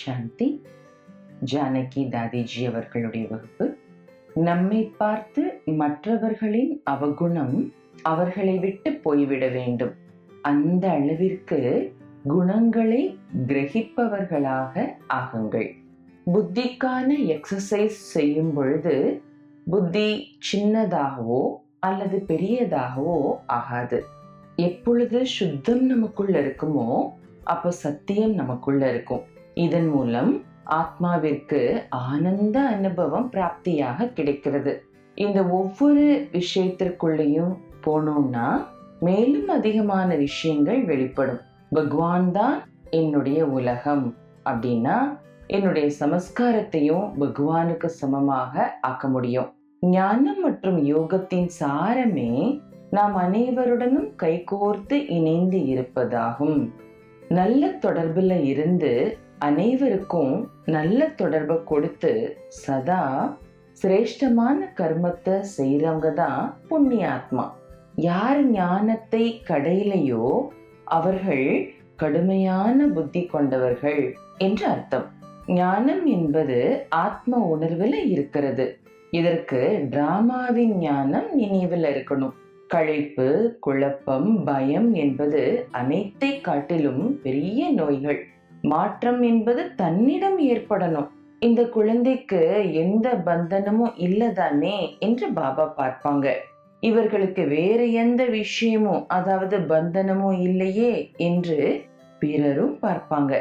சாந்தி ஜானகி தாதிஜி அவர்களுடைய வகுப்பு. நம்மை பார்த்து மற்றவர்களின் அவகுணம் அவர்களை விட்டு போய்விட வேண்டும். அந்த அளவிற்கு குணங்களை கிரகிப்பவர்களாக ஆகுங்கள். புத்திக்கான எக்ஸசைஸ் செய்யும் பொழுது புத்தி சின்னதாகவோ அல்லது பெரியதாகவோ ஆகாது. எப்பொழுது சுத்தம் நமக்குள்ள இருக்குமோ அப்போ சத்தியம் நமக்குள்ள இருக்கும். இதன் மூலம் ஆத்மாவிற்கு ஆனந்த அனுபவம் பிராப்தியாக கிடைக்கிறது. இந்த ஒவ்வொரு விஷயத்திற்குள்ளேயும் போனோம்னா மேலும் அதிகமான விஷயங்கள் வெளிப்படும். பகவான் தான் என்னுடைய உலகம் அப்படின்னா என்னுடைய சமஸ்காரத்தையும் பகவானுக்கு சமமாக ஆக்க முடியும். ஞானம் மற்றும் யோகத்தின் சாரமே நாம் அனைவருடனும் கைகோர்த்து இணைந்து இருப்பதாகும். நல்ல தொடர்புல இருந்து அனைவருக்கும் நல்ல தொடர்பை கொடுத்து சதா சிரேஷ்டமான கர்மத்தை செய்யறவங்க தான் புண்ணியாத்மா. யார் ஞானத்தை கடையிலையோ அவர்கள் கடுமையான புத்தி கொண்டவர்கள் என்று அர்த்தம். ஞானம் என்பது ஆத்ம உணர்வில் இருக்கிறது. இதற்கு டிராமாவின் ஞானம் நினைவில் இருக்கணும். களைப்பு குழப்பம் பயம் என்பது அனைத்தை காட்டிலும் பெரிய நோய்கள். மாற்றம் என்பது தன்னிடம் ஏற்படணும். இந்த குழந்தைக்கு எந்த பந்தனமும் இல்லதானே என்று பாபா பார்ப்பாங்க. இவர்களுக்கு வேறு எந்த விஷயமும் அதாவது பந்தனமும் இல்லையே என்று பிறரும் பார்ப்பாங்க.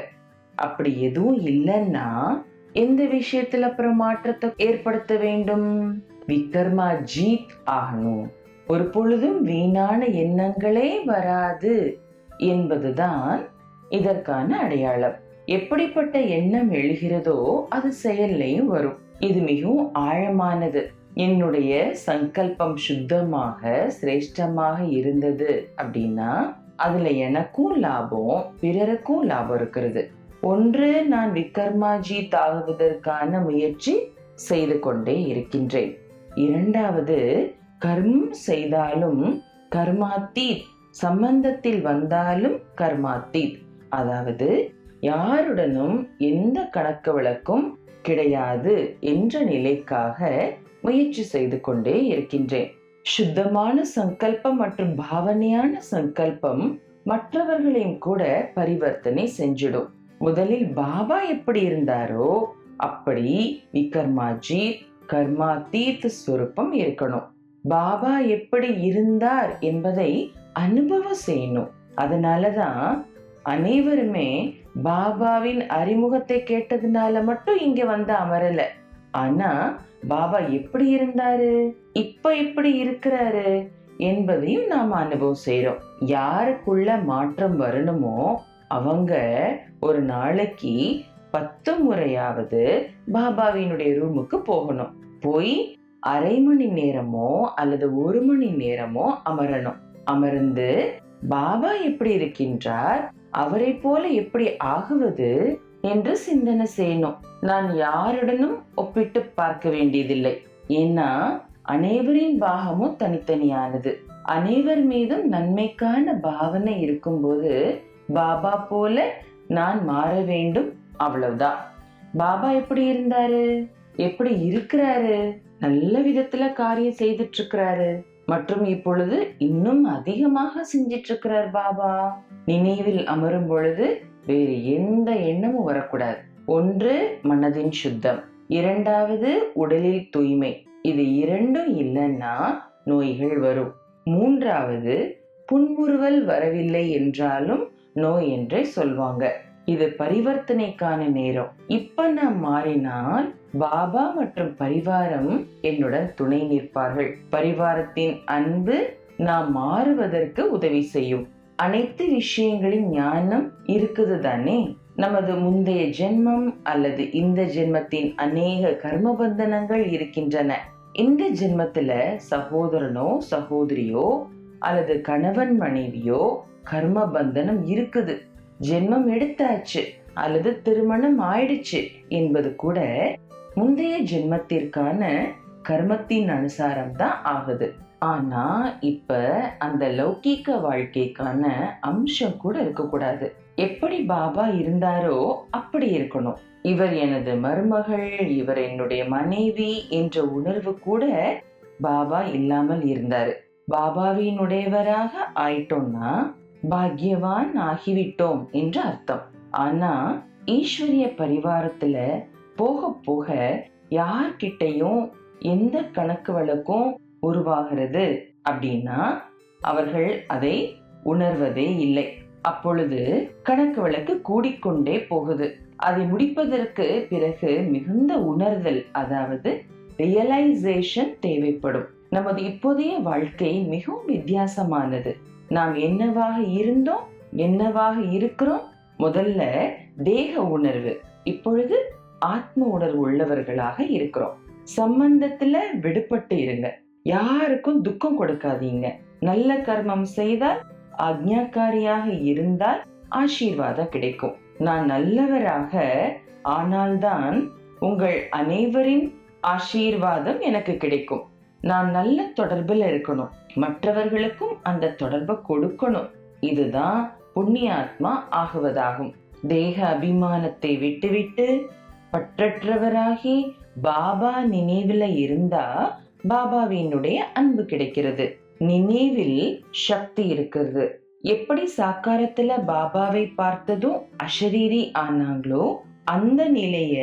அப்படி எதுவும் இல்லைன்னா எந்த விஷயத்துல அப்புறம் மாற்றத்தை ஏற்படுத்த வேண்டும்? விக்ரமா ஜீத் ஆகணும். ஒரு பொழுதும் வீணான எண்ணங்களே வராது என்பதுதான் இதற்கான அடையாளம். எப்படிப்பட்ட எண்ணம் எழுகிறதோ அது செயல்லையும் வரும். இது மிகவும் ஆழமானது. என்னுடைய சங்கல்பம் சுத்தமாக சிரேஷ்டமாக இருந்தது அப்படின்னா அதுல எனக்கும் லாபம் பிறருக்கும் லாபம் இருக்கிறது. ஒன்று நான் விக்ரமாஜி தாகுவதற்கான முயற்சி செய்து கொண்டே இருக்கின்றேன். இரண்டாவது கர்மம் செய்தாலும் கர்மாத்தீத் சம்பந்தத்தில் வந்தாலும் கர்மாத்தீத். அதாவது யாருடனும் எந்த கணக்கு வழக்கும் கிடையாது என்ற நிலைக்காக முயற்சி செய்து கொண்டே இருக்கின்றேன். சுத்தமான சங்கல்பம் மற்றும் பாவனையான சங்கல்பம் மற்றவர்களையும் கூட பரிவர்த்தனை செஞ்சிடும். முதலில் பாபா எப்படி இருந்தாரோ அப்படி விக்ரமாஜி கர்மா தீர்த்த ஸ்வரூபம் இருக்கணும். பாபா எப்படி இருந்தார் என்பதை அனுபவம் செய்யணும். அதனாலதான் அனைவருமே பாபாவின் அறிமுகத்தை கேட்டதுனால மட்டும் இங்க வந்து அமரல. ஆனா பாபா எப்படி இருந்தாரு? இப்ப எப்படி இருக்கிறாரு? என்பதையும் நாம அனுபவம் செய்யறோம் யாருக்குள்ள மாற்றம் வரணுமோ அவங்க ஒரு நாளைக்கு பத்து முறையாவது பாபாவினுடைய ரூமுக்கு போகணும். போய் அரை மணி நேரமோ அல்லது ஒரு மணி நேரமோ அமரணும். அமர்ந்து பாபா எப்படி இருக்கின்றார்? அவரை போல எப்படி ஆகுவது என்று சிந்தனை செய்யணும். நான் யாருடனும் ஒப்பிட்டு பார்க்க வேண்டியதில்லை. ஏன்னா அனைவரின் பாகமும் தனித்தனியானது. அனைவர் மீதும் நன்மைக்கான பாவனை இருக்கும்போது பாபா போல நான் மாற வேண்டும். அவ்வளவுதான். பாபா எப்படி இருந்தாரு? எப்படி இருக்கிறாரு? நல்ல விதத்துல காரியம் செய்துட்டு இருக்கிறாரு. மற்றும் இப்பொழுது இன்னும் அதிகமாக செஞ்சிட்டு இருக்கிறார் பாபா. நினைவில் அமரும் பொழுது வேறு எந்த எண்ணமும் வரக்கூடாது. ஒன்று மனதின் சுத்தம். இரண்டாவது உடலில் தூய்மை. இது இரண்டும் இல்லைன்னா நோய்கள் வரும். மூன்றாவது புன்முறுவல் வரவில்லை என்றாலும் நோய் என்றே சொல்வாங்க. இது பரிவர்த்தனைக்கான நேரம். இப்ப நான் மாறினால் பாபா மற்றும் பரிவாரம் என்னுடன் துணை நிற்பார்கள். பரிவாரத்தின் அன்பு நாம் மாறுவதற்கு உதவி செய்யும். அனைத்து விஷயங்களின் ஞானம் இருக்குது தானே நமது முந்தைய ஜென்மம் அல்லது இந்த ஜென்மத்தின் அநேக கர்மபந்தனங்கள் இருக்கின்றன. இந்த ஜென்மத்துல சகோதரனோ சகோதரியோ அல்லது கணவன் மனைவியோ கர்ம பந்தனம் இருக்குது. ஜென்மம் எடுத்தாச்சு அல்லது திருமணம் ஆயிடுச்சு என்பது கூட முந்தைய ஜென்மத்திற்கான கர்மத்தின் அனுசாரம் தான் ஆகுது. ஆனா இப்ப அந்த லௌகீக வாழ்க்கைக்கான அம்சம் கூட இருக்கக்கூடாது. எப்படி பாபா இருந்தாரோ அப்படி இருக்கணும். இவர் எனது மருமகள் இவர் என்னுடைய மனைவி என்ற உணர்வு கூட பாபா இல்லாமல் இருந்தாரு. பாபாவினுடையவராக ஆயிட்டோம்னா பாக்யவான் ஆகிவிட்டோம் என்று அர்த்தம். ஆனா ஈஸ்வரிய பரிவாரத்துல போக போக யார்கிட்டையும் எந்த கணக்கு வழக்கும் உருவாகிறது அப்படின்னா அவர்கள் அதை உணர்வதே இல்லை. அப்பொழுது கணக்கு வழக்கு கூடிக்கொண்டே போகுது. அதை முடிப்பதற்கு பிறகு மிகுந்த உணர்தல் அதாவது ரியலைசேஷன் தேவைப்படும். நமது இப்போதைய வாழ்க்கை மிகவும் வித்தியாசமானது. நாம் என்னவாக இருந்தோம் என்னவாக இருக்கிறோம்? முதல்ல தேக உணர்வு. இப்பொழுது ஆத்ம உணர்வு உள்ளவர்களாக இருக்கிறோம். சம்பந்தத்துல விடுபட்டு இருங்க. யாருக்கும் துக்கம் கொடுக்காதீங்க. நல்ல கர்மம் செய்தால் அக்ஞாக்காரியாக இருந்தால் ஆசீர்வாதம் கிடைக்கும். நான் நல்லவராக ஆனால்தான் உங்கள் அனைவரின் ஆசீர்வாதம் எனக்கு கிடைக்கும். நான் நல்ல தொடர்பில் இருக்கணும். மற்றவர்களுக்கும் அந்த தொடர்பை கொடுக்கணும். இதுதான் புண்ணியாத்மா ஆகுவதாகும். தேக அபிமானத்தை விட்டுவிட்டு பற்றற்றவராகி பாபா நினைவுல இருந்தா பாபாவினுடைய அன்பு கிடைக்கிறது. நினைவில் சக்தி இருக்கிறது. எப்படி சாக்காரத்துல பாபாவை பார்த்ததும் அஷரீரி ஆனாங்களோ அந்த நிலைய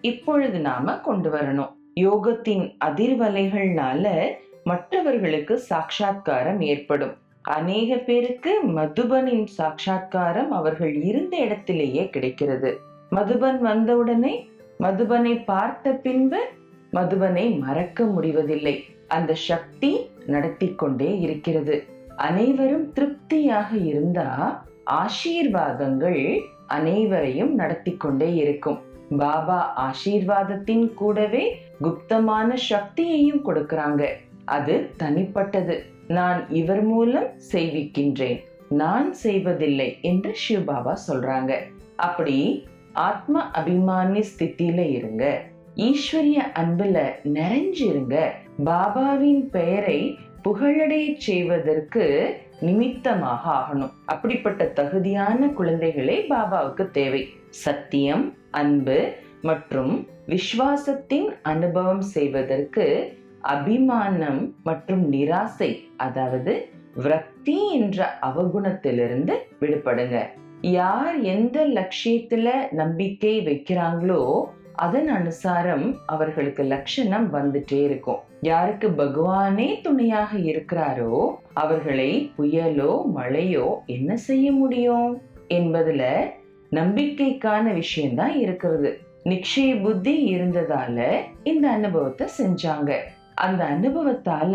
இப்பொழுது நாம கொண்டு வரணும். யோகத்தின் அதிர்வலைகள்னால மற்றவர்களுக்கு சாட்சா்காரம் ஏற்படும். அநேக பேருக்கு மதுபனின் சாட்சா்காரம் அவர்கள் இருந்த இடத்திலேயே கிடைக்கிறது. மதுபன் வந்தவுடனே மதுபனை பார்த்த பின்பு மதுபனை மறக்க முடிவதில்லை. அந்த சக்தி நடத்தி கொண்டே இருக்கிறது. அனைவரும் திருப்தியாக இருந்தா ஆசீர்வாதங்கள் அனைவரையும் நடத்தி கொண்டே இருக்கும். பாபா ஆசீர்வாதத்தின் கூடவே குப்தமான சக்தியையும் கொடுக்கறாங்க. அது தனிப்பட்டது. நான் இவர் மூலம் செய்விக்கின்றேன். நான் செய்வதில்லை என்று ஷிவ் பாபா சொல்றாங்க. அப்படி ஆத்ம அபிமானி ஸ்தித்தில இருங்க. ஈஸ்வரிய அன்புல நிறைஞ்சிருங்க. பாபாவின் பெயரை புகழடைய செய்வதற்கு நிமித்தமாக ஆகணும். அப்படிப்பட்ட தகுதியான குழந்தைகளே பாபாவுக்கு தேவை. சத்தியம் அன்பு மற்றும் விசுவாசத்தின் அனுபவம் செய்வதற்கு அபிமானம் மற்றும் நிராசை அதாவது விரக்தி என்ற அவகுணத்திலிருந்து விடுபடுங்க. யார் எந்த லட்சியத்துல நம்பிக்கை வைக்கிறாங்களோ அதன் அனுசாரம் அவர்களுக்கு லட்சணம் வந்துட்டே இருக்கும். யாருக்கு பகவானே துணையாக இருக்கிறாரோ அவர்களை புயலோ மழையோ என்ன செய்ய முடியும்? என்பதுல நம்பிக்கைக்கான விஷயம்தான் இருக்கிறது. நிச்சய புத்தி இருந்ததால இந்த அனுபவத்தை செஞ்சாங்க. அந்த அனுபவத்தால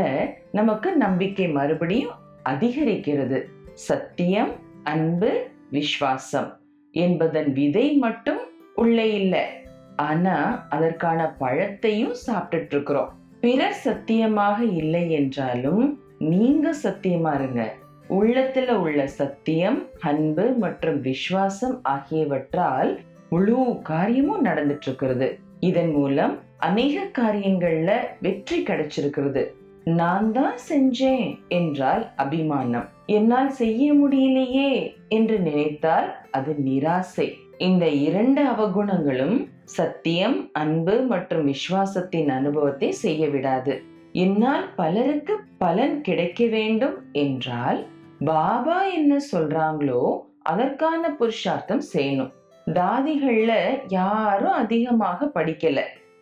நமக்கு நம்பிக்கை மறுபடியும் அதிகரிக்கிறது. சத்தியம் அன்பு விஸ்வாசம் என்பதன் விதை மட்டும் உள்ளே இல்லை. ஆனா அதற்கான பழத்தையும் சாப்பிட்டுட்டு இருக்கிறோம் பிறர் சத்தியமாக இல்லை என்றாலும் நீங்க சத்தியமா இருங்க. உள்ளத்துல உள்ள சத்தியம் அன்பு மற்றும் விசுவாசம் ஆகியவற்றால் முழு காரியமும் நடந்துட்டு இருக்கிறது இதன் மூலம் அநேக காரியங்கள்ல வெற்றி கிடைச்சிருக்கிறது. நான் தான் செஞ்சேன் என்றால் அபிமானம். என்னால் செய்ய முடியலையே என்று நினைத்தால் அது நிராசை. இந்த இரண்டு அவகுணங்களும் சத்தியம் அன்பு மற்றும் விசுவாசத்தின் அனுபவத்தை செய்ய விடாது. என்னால் பலருக்கு பலன் கிடைக்க வேண்டும் என்றால் பாபா என்ன சொல்றாங்களோ அதற்கான புருஷார்த்தம் செய்யணும். தாதிகள்ல யாரும் அதிகமாக படிக்கல.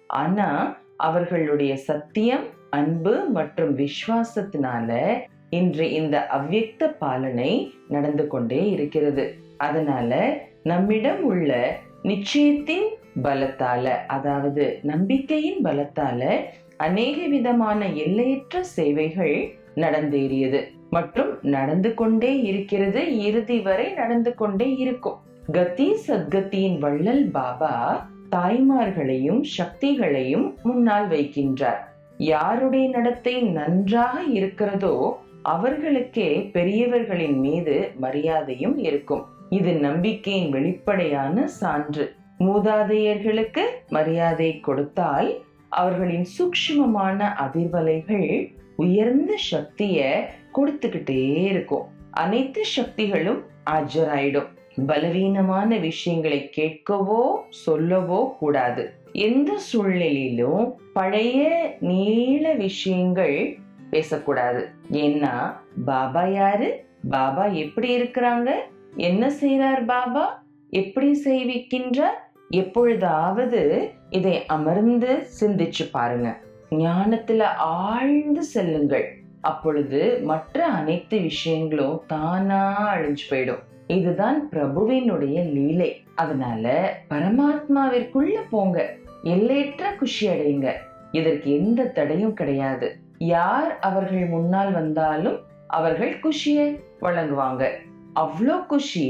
ஆனா அவர்களுடைய சத்தியம் அன்பு மற்றும் விசுவாசத்தினால இன்று இந்த அவ்வியக்த பாலனை நடந்து கொண்டே இருக்கிறது. அதனால நம்மிடம் உள்ள நிச்சயத்தின் பலத்தால அதாவது நம்பிக்கையின் பலத்தால அநேக விதமான எல்லையற்ற சேவைகள் நடந்தேறியது. மற்றும் நடந்து கொண்டே இருக்கிறது இறுதி வரை நடந்து கொண்டே இருக்கும். கதி சத்கத்தியின் வள்ளல் பாபா தாய்மார்களையும் சக்திகளையும் முன்னால் வைக்கின்றார். யாருடைய நடத்தை நன்றாக இருக்கிறதோ அவர்களுக்கே பெரியவர்களின் மீது மரியாதையும் இருக்கும். இது நம்பிக்கையின் வெளிப்படையான சான்று. மூதாதையர்களுக்கு மரியாதை கொடுத்தால் அவர்களின் சூக்ஷ்மமான அதிர்வலைகள் உயர்ந்த சக்திய கொடுத்துக்கிட்டே இருக்கும். அனைத்து சக்திகளும் ஆஜராயிடும். பலவீனமான விஷயங்களை கேட்கவோ சொல்லவோ கூடாது. எந்த சூழ்நிலையிலும் பழைய நீள விஷயங்கள் பேசக்கூடாது. ஏன்னா பாபா யாரு? பாபா எப்படி இருக்கிறாங்க? என்ன செய்றார் பாபா? எப்படி செய்விக்கின்றார் எப்பொழுதாவது இதை அமர்ந்து சிந்திச்சு பாருங்க. ஞானத்துல ஆழ்ந்து செல்லுங்கள். அப்பொழுது மற்ற அனைத்து விஷயங்களும் தானா அழிஞ்சு போயிடும். இதுதான் பிரபுவினுடைய லீலை. அதனால பரமாத்மாவிற்குள்ள போங்க. எல்லையற்ற குஷி அடையுங்க. இதற்கு எந்த தடையும் கிடையாது. யார் அவர்கள் முன்னால் வந்தாலும் அவர்கள் குஷியை வழங்குவாங்க. அவ்வளோ குஷி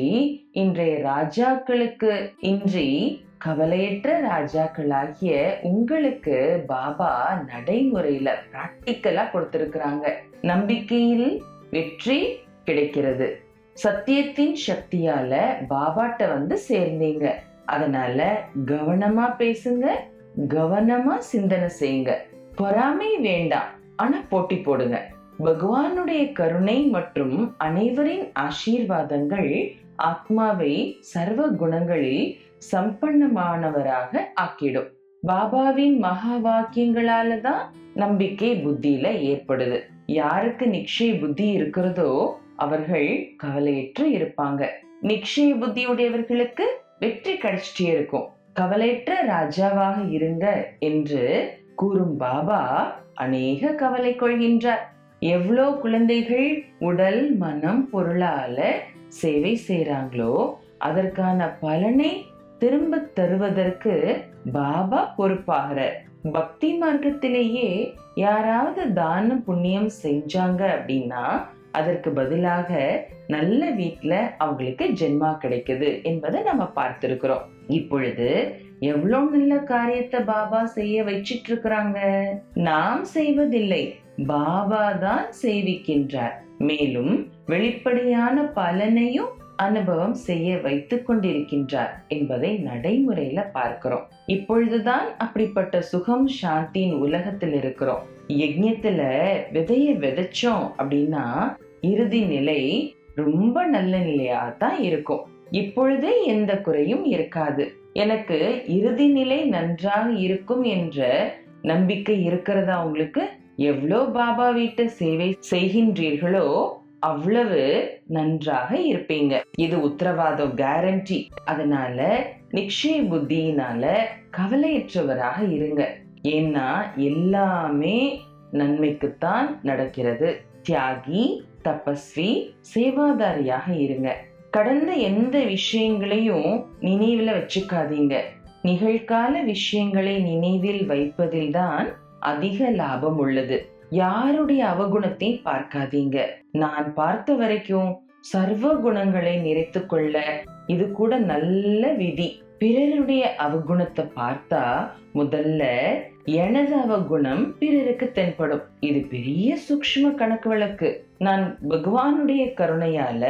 இன்றைய ராஜாக்களுக்கு இன்றி கவலையற்ற ராஜாக்களாகிய உங்களுக்கு பாபா நடைமுறையில பிராக்டிக்கலா கொடுத்திருக்கிறாங்க. நம்பிக்கையில் வெற்றி கிடைக்கிறது. சத்தியத்தின் சக்தியால பாபாட்ட வந்து சேர்ந்தீங்க. அதனால கவனமா பேசுங்க கவனமா சிந்தனை செய்யுங்க. பொறாமை வேண்டாம் ஆனா போட்டி போடுங்க. பகவானுடைய கருணை மற்றும் அனைவரின் ஆசீர்வாதங்கள் ஆத்மாவை சர்வ குணங்களில் சம்பன்னமானவராக ஆக்கிடும். பாபாவின் மகா வாக்கியங்களால தான் நம்பிக்கை புத்தியில ஏற்படுது. யாருக்கு நிச்சய புத்தி இருக்கிறதோ அவர்கள் கவலையற்று இருப்பாங்க. நிச்சய புத்தியுடையவர்களுக்கு வெற்றி கிடைச்சிட்டே இருக்கும். கவலையற்ற ராஜாவாக இருங்க என்று கூறும் பாபா அநேக கவலை கொள்கின்றார். எவ்வளோ குழந்தைகள் உடல் மனம் பொருளால சேவை செய்கிறாங்களோ அதற்கான பலனை திரும்ப தருவதற்கு பாபா பொறுப்பாகிறார் பக்தி மார்க்கத்திலேயே யாராவது தானம் புண்ணியம் செஞ்சாங்க அப்படின்னா அதற்கு பதிலாக நல்ல வீட்டில் அவங்களுக்கு ஜென்மா கிடைக்குது என்பதை நம்ம பார்த்திருக்கிறோம். இப்பொழுது எவ்வளவு நல்ல காரியத்தை பாபா செய்ய வச்சிட்டு இருக்கிறாங்க நாம் செய்வதில்லை. பாபா தான் செய்விக்கின்றார் மேலும் வெளிப்படையான பலனையும் அனுபவம் செய்ய வைத்துக் கொண்டிருக்கின்றார் என்பதை நடைமுறையில பார்க்கிறோம். இப்பொழுதுதான் அப்படிப்பட்ட சுகம் சாந்தியின் உலகத்தில் இருக்கிறோம். யஜ்யத்துல விதைய விதைச்சோம் அப்படின்னா இறுதி நிலை ரொம்ப நல்ல நிலையா தான் இருக்கும். இப்பொழுதே எந்த குறையும் இருக்காது. எனக்கு இறுதி நிலை நன்றாக இருக்கும் என்ற நம்பிக்கை இருக்கிறதா உங்களுக்கு? எவ்வளோ பாபா வீட்டு சேவை செய்கின்றீர்களோ அவ்வளவு நன்றாக இருப்பீங்க. இது உத்தரவாதம் கேரண்டி அதனால நிச்சய புத்தியினால கவலையற்றவராக இருங்க. ஏன்னா எல்லாமே நன்மைக்குத்தான் நடக்கிறது. தியாகி தபஸ்வி சேவாதாரியாக இருங்க. கடந்த எந்த விஷயங்களையும் நினைவில் வச்சுக்காதீங்க. நிகழ்கால விஷயங்களை நினைவில் வைப்பதில் தான் அதிக லாபம் உள்ளது. யாருடைய அவகுணத்தை பார்க்காதீங்க. நான் பார்த்த வரைக்கும் சர்வ குணங்களை நிறைத்து கொள்ள இது கூட நல்ல விதி. பிறருடைய அவகுணத்தை பார்த்தா முதல்ல எனது அவகுணம் பிறருக்கு தென்படும். இது பெரிய சூக்ஷ்ம கணக்கு வழக்கு. நான் பகவானுடைய கருணையால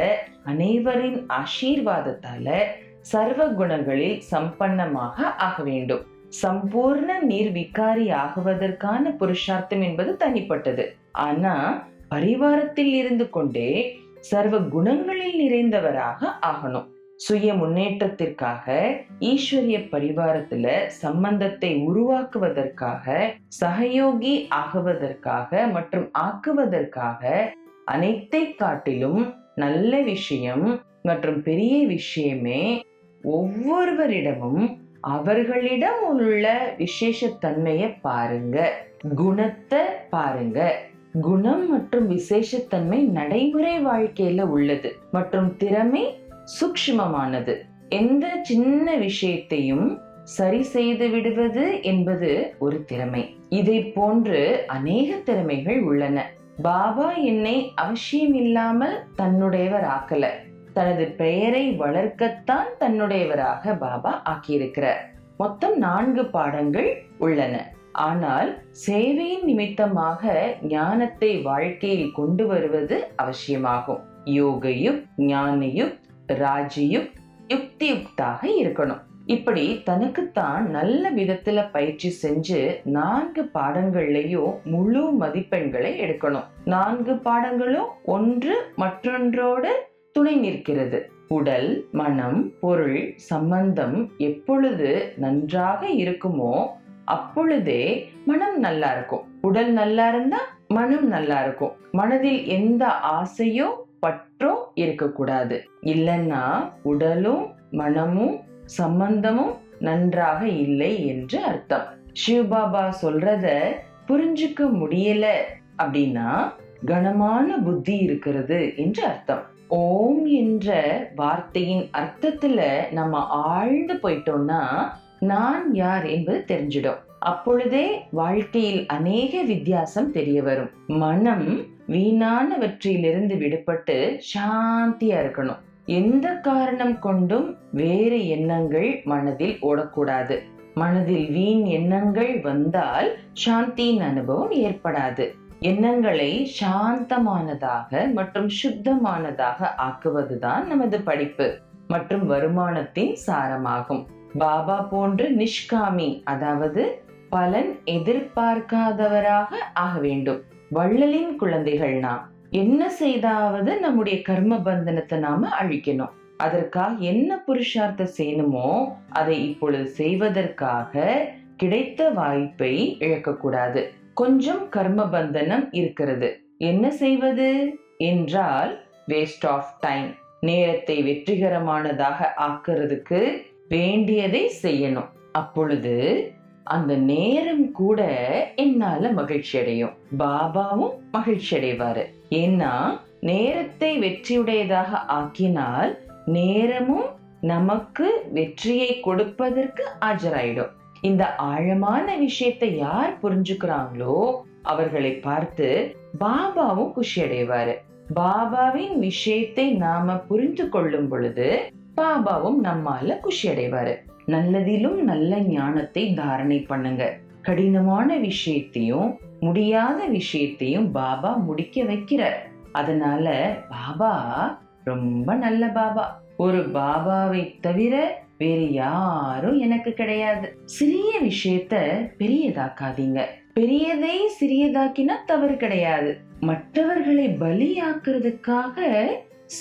அனைவரின் ஆசீர்வாதத்தால சர்வ குணங்களில் சம்பன்னமாக ஆக வேண்டும். சம்பூர்ண நீர் விகாரி ஆகுவதற்கான புருஷார்த்தம் என்பது தனிப்பட்டது. ஆனா பரிவாரத்தில் இருந்து கொண்டே சர்வ குணங்களில் நிறைந்தவராக ஆகணும். சுய முன்னேற்றத்திற்காக ஈஸ்வரிய பரிவாரத்துல சம்பந்தத்தை உருவாக்குவதற்காக சகயோகி ஆகுவதற்காக மற்றும் ஆக்குவதற்காக அனைத்தை காட்டிலும் நல்ல விஷயம் மற்றும் பெரிய விஷயமே ஒவ்வொருவரிடமும் அவர்களிடம் உள்ள விசேஷத்தன்மையை பாருங்க. குணத்தை பாருங்க. குணம் மற்றும் விசேஷத்தன்மை நடைமுறை வாழ்க்கையில உள்ளது. மற்றும் திறமை சூக்ஷ்மமானது. எந்த சின்ன விஷயத்தையும் சரி செய்து விடுவது என்பது ஒரு திறமை. இதை போன்று அநேக திறமைகள் உள்ளன. பாபா என்னை அவசியம் இல்லாமல் தன்னுடையவர் ஆக்கல. தனது பெயரை வளர்க்கத்தான் தன்னுடையவராக பாபா ஆக்கியிருக்கிறார். மொத்தம் நான்கு பாடங்கள் உள்ளன. ஆனால் சேவையின் நிமித்தமாக ஞானத்தை வாழ்க்கையில் கொண்டு வருவது அவசியமாகும். யோகயுக் ஞானயுக் ராஜயுக் யுக்தியுக்தாக இருக்கணும். இப்படி தனக்குத்தான் நல்ல விதத்துல பயிற்சி செஞ்சு நான்கு பாடங்கள்லயும் முழு மதிப்பெண்களை எடுக்கணும். நான்கு பாடங்களும் ஒன்று மற்றொன்றோடு துணை நிற்கிறது. உடல் மனம் பொருள் சம்பந்தம் எப்பொழுது நன்றாக இருக்குமோ அப்பொழுதே மனம் நல்லா இருக்கும். உடல் நல்லா இருந்தா மனம் நல்லா இருக்கும். மனதில் எந்த ஆசையோ பற்றும் இருக்கக்கூடாது. இல்லைன்னா உடலும் மனமும் சம்பந்தமும் நன்றாக இல்லை என்று அர்த்தம். சிவபாபா சொல்றத புரிஞ்சுக்க முடியல அப்படின்னா கனமான புத்தி இருக்கிறது என்று அர்த்தம். ஓம் என்ற வார்த்தையின் அர்த்தத்துல நம்ம ஆழ்ந்து போயிட்டோம்னா நான் யார் என்பது தெரிஞ்சிடும். அப்பொழுதே வாழ்க்கையில் அநேக வித்தியாசம் தெரிய வரும். மனம் வீணானவற்றிலிருந்து விடுபட்டு சாந்தியா இருக்கணும். எந்த காரணம் கொண்டும் வேறு எண்ணங்கள் மனதில் ஓடக்கூடாது. மனதில் வீண் எண்ணங்கள் வந்தால் சாந்தியின் அனுபவம் ஏற்படாது. எண்ணங்களை சாந்தமானதாக மற்றும் சுத்தமானதாக ஆக்குவதுதான் நமது படிப்பு மற்றும் வருமானத்தின் சாரமாகும். பாபா போன்று நிஷ்காமி அதாவது பலன் எதிர்பார்க்காதவராக ஆக வேண்டும். வள்ளலின் குழந்தைகள்னா என்ன செய்தாவது நம்முடைய கர்ம பந்தனத்தை நாம அழிக்கணும். அதற்காக என்ன புருஷார்த்தம் செய்யணுமோ அதை இப்பொழுது செய்வதற்காக கிடைத்த வாய்ப்பை இழக்கக்கூடாது. கொஞ்சம் கர்ம பந்தனம் இருக்கிறது. என்ன செய்வது? என்றால் வேஸ்ட் ஆஃப் டைம் நேரத்தை வெற்றிகரமானதாக ஆக்குறதுக்கு வேண்டியதை செய்யணும். அப்பொழுது அந்த நேரம் கூட என்னால மகிழ்ச்சி அடையும். பாபாவும் மகிழ்ச்சி அடைவாரு. ஏன்னா நேரத்தை வெற்றியுடையதாக ஆக்கினால் நேரமும் நமக்கு வெற்றியை கொடுப்பதற்கு ஆஜராயிடும். இந்த ஆழமான விஷயத்தை யார் புரிஞ்சுக்கிறாங்களோ அவர்களை பார்த்து பாபாவும் குஷி அடைவாரு. பாபாவின் விஷயத்தை நாம புரிந்து கொள்ளும் பொழுது பாபாவும் நம்மால குஷி அடைவாரு. நல்லதிலும் நல்ல ஞானத்தை தாரணை பண்ணுங்க. கடினமான விஷயத்தையும் முடியாத விஷயத்தையும் பாபா முடிக்க வைக்கிறார். அதனால பாபா ரொம்ப நல்ல பாபா. ஒரு பாபாவை தவிர வேறு யாரும் எனக்கு கிடையாது. சிறிய விஷயத்த பெரியதாக்காதீங்க. பெரியதை சிறியதாக்கினா தவறு கிடையாது. மற்றவர்களை பலியாக்குறதுக்காக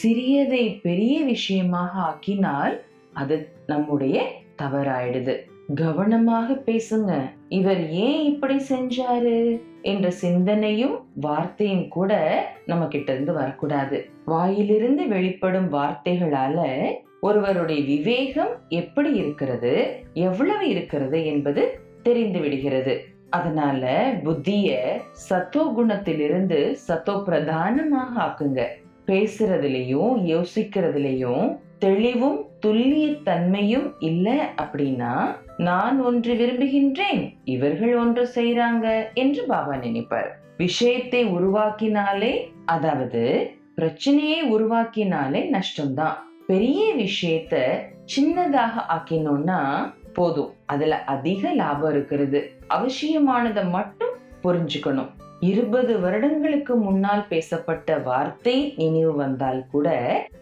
சிறியதை பெரிய விஷயமாக ஆக்கினால் அது நம்முடைய தவறாயிடுது. கவனமாக பேசுங்க. இவர் ஏன் இப்படி செஞ்சாரு? என்ற சிந்தனையும் வார்த்தையும் கூட நம்ம கிட்ட இருந்து வரக்கூடாது. வாயிலிருந்து வெளிப்படும் வார்த்தைகளால ஒருவருடைய விவேகம் எப்படி இருக்கிறது? எவ்வளவு இருக்கிறது என்பது தெரிந்து விடுகிறது. அதனால புத்திய சத்தோ குணத்திலிருந்து சத்தோ பிரதானமாக ஆக்குங்க. பேசுறதுலயும் யோசிக்கிறதுலயும் தெளிவும் துல்லிய தன்மையும் இல்ல அப்படின்னா நான் ஒன்று விரும்புகின்றேன் இவர்கள் ஒன்று செய்யறாங்க என்று பாபா நினைப்பார். விஷயத்தை உருவாக்கினாலே அதாவது பிரச்சனையை உருவாக்கினாலே நஷ்டம்தான். பெரிய விஷயத்த சின்னதாக ஆக்கினோம்னா போதும். அதுல அதிக லாபம் இருக்கிறது. அவசியமானதை மட்டும் புரிஞ்சுக்கணும். இருபது வருடங்களுக்கு முன்னால் பேசப்பட்ட வார்த்தை நினைவு வந்தால் கூட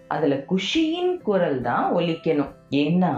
அதுல குஷியின் குரல் தான் ஒலிக்கணும். ஏன்னா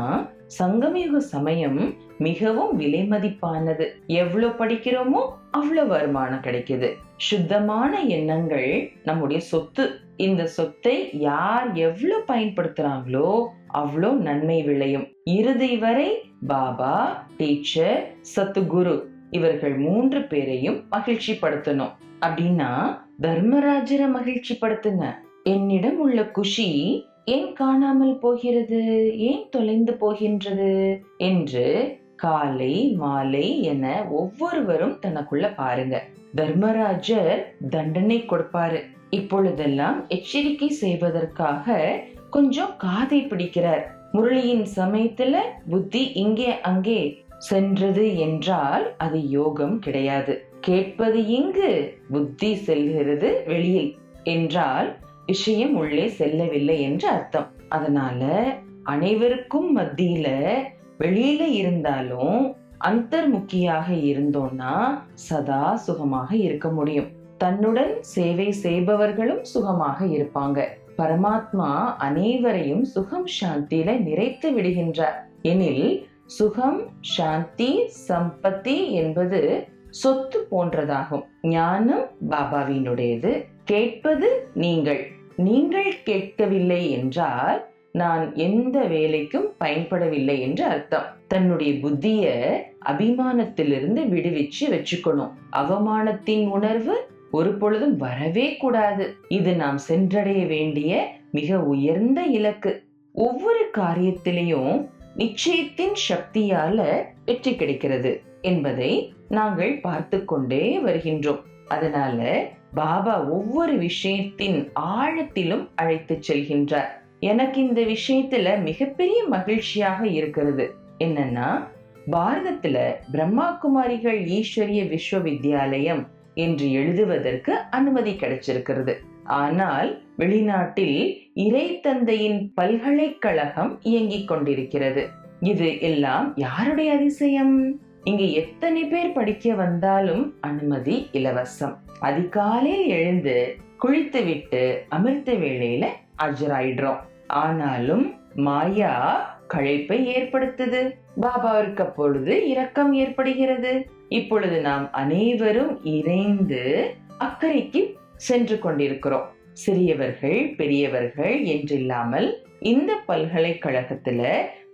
சங்கமயுக சமயம் மிகவும் விலை மதிப்பானது. எவ்வளவு படிக்கிறோமோ அவ்வளவு வருமானம் கிடைக்குது. சுத்தமான எண்ணங்கள் நம்முடைய சொத்து. இந்த சொத்தை யார் எவ்வளவு பயன்படுத்துறாங்களோ அவ்வளோ நன்மை விளையும். இறுதி வரை பாபா டீச்சர் சத்துகுரு இவர்கள் மூன்று பேரையும் மகிழ்ச்சி படுத்தணும் அப்படின்னா தர்மராஜரை மகிழ்ச்சி படுத்துங்க என்னிடம் உள்ள குஷி ஏன் காணாமல் போகிறது? ஏன் தொலைந்து போகின்றது? என்று காலை மாலை என ஒவ்வொருவரும் தனக்குள்ள பாருங்க. தர்மராஜர் தண்டனை கொடுப்பாரு. இப்பொழுதெல்லாம் எச்சரிக்கை செய்வதற்காக கொஞ்சம் காதை பிடிக்கிறார். முரளியின் சமயத்துல புத்தி இங்கே அங்கே சென்றது என்றால் அது யோகம் கிடையாது. கேட்பது இங்கு புத்தி செல்கிறது வெளியில் என்றால் விஷயம் உள்ளே செல்லவில்லை என்று அர்த்தம். அதனால அனைவருக்கும் மத்தியில வெளியில இருந்தாலும் அந்தர்முக்கியாக இருந்தோம்னா சதா சுகமாக இருக்க முடியும். தன்னுடன் சேவை செய்பவர்களும் சுகமாக இருப்பாங்க. பரமாத்மா அனைவரையும் சுகம் சாந்தியில நிறைத்து விடுகின்றார். எனில் சுகம் சாந்தி சம்பத்தி என்பது சொத்து போன்றதாகும். ஞானம் பாபாவினுடையது. கேட்பது நீங்கள். நீங்கள் கேட்கவில்லை என்றால் நான் எந்த வேலைக்கும் பயன்படவில்லை என்று அர்த்தம். தன்னுடைய புத்திய அபிமானத்திலிருந்து விடுவிச்சு வச்சுக்கணும். அவமானத்தின் உணர்வு ஒரு பொழுதும் வரவே கூடாது. இது நாம் சென்றடைய வேண்டிய மிக உயர்ந்த இலக்கு. ஒவ்வொரு காரியத்திலையும் நிச்சயத்தின் சக்தியால வெற்றி கிடைக்கிறது என்பதை நாங்கள் பார்த்து கொண்டே வருகின்றோம். அதனால பாபா ஒவ்வொரு விஷயத்தின் ஆழத்திலும் அழைத்து செல்கின்றார். எனக்கு இந்த விஷயத்துல மிகப்பெரிய மகிழ்ச்சியாக இருக்கிறது. என்னன்னா பாரதத்துல பிரம்மா குமாரிகள் ஈஸ்வரிய விஸ்வவித்யாலயம் என்று எழுதுவதற்கு அனுமதி கிடைச்சிருக்கிறது. ஆனால் வெளிநாட்டில் இறை தந்தையின் பல்கலைக்கழகம் இயங்கிக் கொண்டிருக்கிறது. இது எல்லாம் யாருடைய அதிசயம்? இங்கு எத்தனை பேர் படிக்க வந்தாலும் அனுமதி இலவசம். அதிகாலையில் எழுந்து குளித்துவிட்டு அமிர்த வேளையில ஆஜராயிடுறோம். ஆனாலும் மாயா களைப்பை ஏற்படுத்துது. பாபாவிற்கு அப்பொழுது இரக்கம் ஏற்படுகிறது. இப்பொழுது நாம் அனைவரும் இணைந்து அக்கறைக்கு சென்று கொண்டிருக்கிறோம். சிறியவர்கள் பெரியவர்கள் என்றில்லாமல் இந்த பல்கலைக்கழகத்துல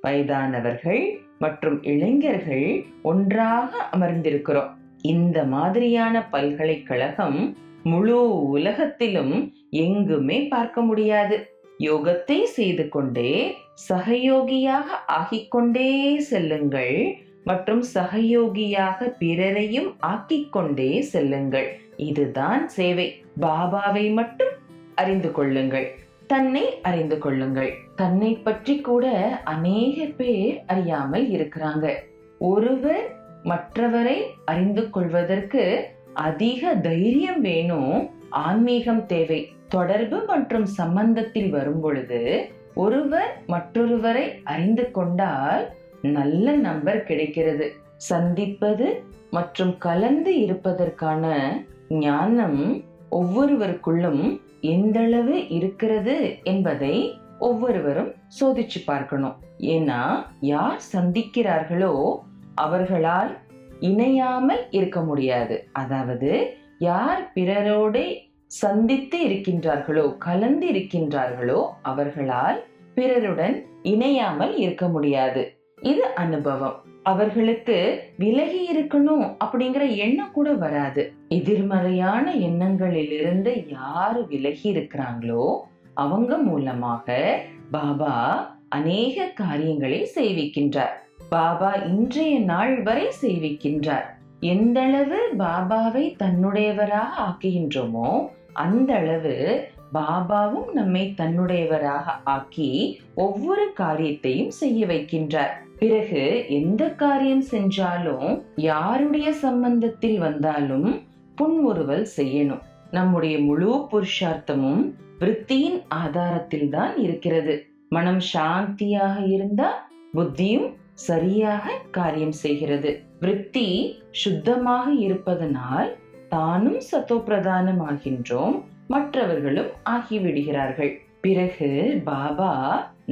வயதானவர்கள் மற்றும் இளைஞர்கள் ஒன்றாக அமர்ந்திருக்கிறோம். இந்த மாதிரியான பல்கலைக்கழகம் முழு உலகத்திலும் எங்குமே பார்க்க முடியாது. யோகத்தை செய்து கொண்டே சகயோகியாக ஆகிக்கொண்டே செல்லுங்கள் மற்றும் சகயோகியாக பிறரையும் ஆக்கிக்கொண்டே செல்லுங்கள். இதுதான் சேவை. பாபாவை மட்டும் அறிந்து கொள்ளுங்கள். தன்னை அறிந்து கொள்ளுங்கள். தன்னை பற்றி கூட அநேக பேர் அறியாமல் இருக்கிறாங்க. ஒருவர் மற்றவரை அறிந்து கொள்வதற்கு அதிக தைரியம் வேணும் ஆன்மீகம் தேவை. தொடர்பு மற்றும் சம்பந்தத்தில் வரும் பொழுது ஒருவர் மற்றொருவரை அறிந்து கொண்டால் நல்ல நம்பர் கிடைக்கிறது. சந்திப்பது மற்றும் கலந்து இருப்பதற்கான ஞானம் ஒவ்வொருவருக்குள்ளும் எந்தளவு இருக்கிறது என்பதை ஒவ்வொருவரும் சோதிச்சு பார்க்கணும். ஏன்னா யார் சந்திக்கிறார்களோ அவர்களால் இணையாமல் இருக்க முடியாது. அதாவது யார் பிறரோட சந்தித்து இருக்கின்றார்களோ கலந்து இருக்கின்றார்களோ அவர்களால் பிறருடன் இணையாமல் இருக்க முடியாது. இது அனுபவம். அவர்களுக்கு விலகி இருக்கணும் அப்படிங்கிற எண்ணம் கூட வராது. எதிர்மறையான எண்ணங்களிலிருந்து யாரு விலகி இருக்கிறாங்களோ அவங்க மூலமாக பாபா அநேக காரியங்களை செய்விக்கின்றார் பாபா இன்றைய நாள் வரை செய்விக்கின்றார் எந்த அளவு பாபாவை தன்னுடையவராக ஆக்குகின்றோமோ அந்த அளவு பாபாவும் நம்மை தன்னுடையவராக ஆக்கி ஒவ்வொரு காரியத்தையும் செய்ய வைக்கின்றார். பிறகு எந்த காரியம் செஞ்சாலும் யாருடைய சம்பந்தத்தில் வந்தாலும் புன்முறுவல் செய்யணும். நம்முடைய முழு புருஷார்த்தமும் விருத்தியின் ஆதாரத்தில் தான் இருக்கிறது. மனம் சாந்தியாக இருந்தா புத்தியும் சரியாக காரியம் செய்கிறது. விருத்தி சுத்தமாக இருப்பதனால் தானும் சத்தோப்பிரதானம் ஆகின்றோம் மற்றவர்களும் ஆகிவிடுகிறார்கள். பிறகு பாபா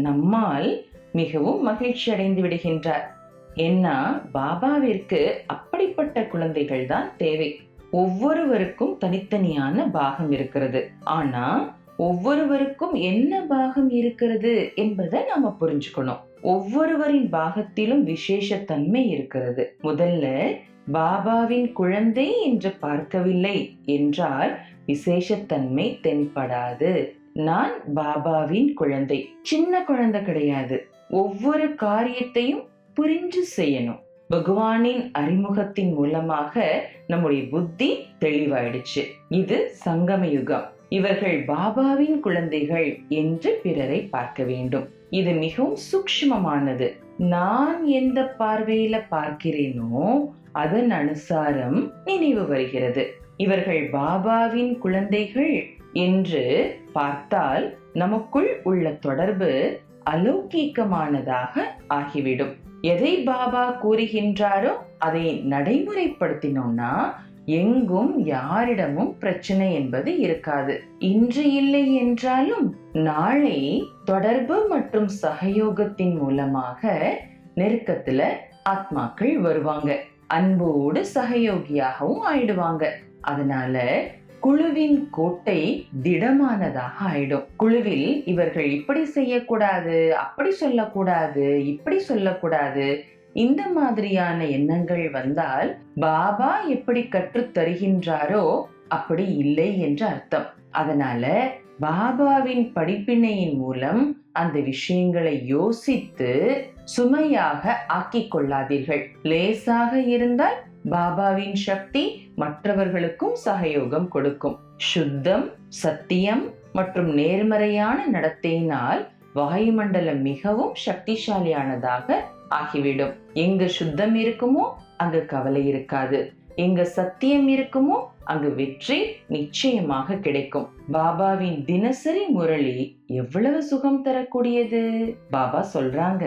நம்மால் மிகவும் மகிழ்ச்சி அடைந்து விடுகின்றார். ஏன்னா பாபாவிற்கு அப்படிப்பட்ட குழந்தைகள் தான் தேவை. ஒவ்வொருவருக்கும் தனித்தனியான பாகம் இருக்கிறது. ஆனா ஒவ்வொருவருக்கும் என்ன பாகம் இருக்கிறது என்பதை நாம புரிஞ்சுக்கணும். ஒவ்வொருவரின் பாகத்திலும் விசேஷத்தன்மை இருக்கிறது. முதல்ல பாபாவின் குழந்தை என்று பார்க்கவில்லை என்றால் விசேஷத்தன்மை தென்படாது. நான் பாபாவின் குழந்தை. சின்ன குழந்தை கிடையாது. ஒவ்வொரு காரியத்தையும் புரிஞ்சு செய்யணும். பகவானின் அறிமுகத்தின் மூலமாக நம்முடைய புத்தி தெளிவாயிடுச்சு. இது சங்கம யுகம். இவர்கள் பாபாவின் குழந்தைகள் என்று பிறரை பார்க்க வேண்டும். இது மிகவும் சூக்ஷ்மமானது. நான் எந்த பார்வையில பார்க்கிறேனோ அதன் அனுசாரம் நினைவு வருகிறது. இவர்கள் பாபாவின் குழந்தைகள் என்று பார்த்தால் நமக்குள் உள்ள தொடர்பு அலௌகீகமானதாக ஆகிவிடும். எதை பாபா கூறுகின்றாரோ அதை நடைமுறைப்படுத்தினோம்னா எங்கும் யாரிடமும் பிரச்சனை என்பது இருக்காது. இன்று இல்லை என்றாலும் நாளை தொடர்பு மற்றும் சகயோகத்தின் மூலமாக நெருக்கத்துல ஆத்மாக்கள் வருவாங்க. அன்போடு சகயோகியாகவும் ஆயிடுவாங்க. அதனால குழுவின் கோட்டை திடமானதாக ஆயிடும். குழுவில் இவர்கள் இப்படி செய்யக்கூடாது அப்படி சொல்லக்கூடாது இப்படி சொல்லக்கூடாது இந்த மாதிரியான எண்ணங்கள் வந்தால் பாபா எப்படி கற்றுத் தருகின்றாரோ அப்படி இல்லை என்று அர்த்தம். அதனால பாபாவின் படிப்பினையின் மூலம் அந்த விஷயங்களை யோசித்து சுமையாக ஆக்கிக் கொள்ளாதீர்கள். லேசாக இருந்தால் பாபாவின் சக்தி மற்றவர்களுக்கும் சகயோகம் கொடுக்கும். சுத்தம் சத்தியம் மற்றும் நேர்மறையான நடத்தையினால் வாயுமண்டலம் மிகவும் சக்திசாலியானதாக ஆகிவிடும். எங்கு சுத்தம் இருக்குமோ அங்கு கவலை இருக்காது. எங்க சத்தியம் இருக்குமோ அங்கு வெற்றி நிச்சயமாக கிடைக்கும். பாபாவின் தினசரி முரளி எவ்வளவு சுகம் தரக்கூடியது? பாபா சொல்றாங்க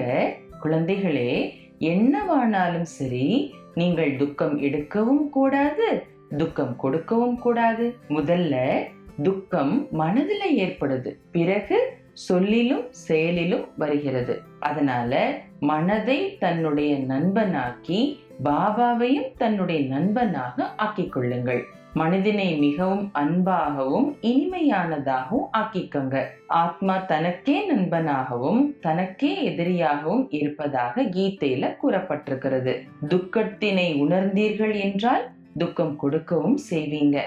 குழந்தைகளே என்னவானாலும் சரி நீங்கள் துக்கம் எடுக்கவும் கூடாது துக்கம் கொடுக்கவும் கூடாது. முதல்ல துக்கம் மனதில் ஏற்படுது. பிறகு சொல்லிலும் செயலிலும் வருகிறது. அதனால மனதை தன்னுடைய நண்பனாக்கி பாபாவையும் தன்னுடைய நண்பனாக ஆக்கிக் கொள்ளுங்கள். மனிதனை மிகவும் அன்பாகவும் இனிமையானதாகவும் ஆக்கிக்கங்க. ஆத்மா தனக்கே நண்பனாகவும் தனக்கே எதிரியாகவும் இருப்பதாக கீதையில கூறப்பட்டிருக்கிறது. துக்கத்தினை உணர்ந்தீர்கள் என்றால் துக்கம் கொடுக்கவும் செய்வீங்க.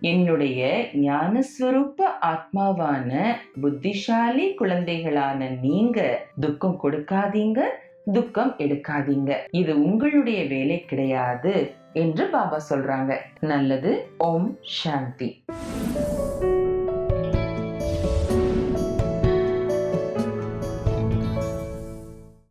என்னுடைய ஞானஸ்வரூப ஆத்மாவான புத்திசாலி குழந்தைகளான நீங்க துக்கம் கொடுக்காதீங்க துக்கம் எடுக்காதீங்க. இது உங்களுடைய வேலை கிடையாது என்று பாபா சொல்றாங்க. நல்லது. ஓம் சாந்தி.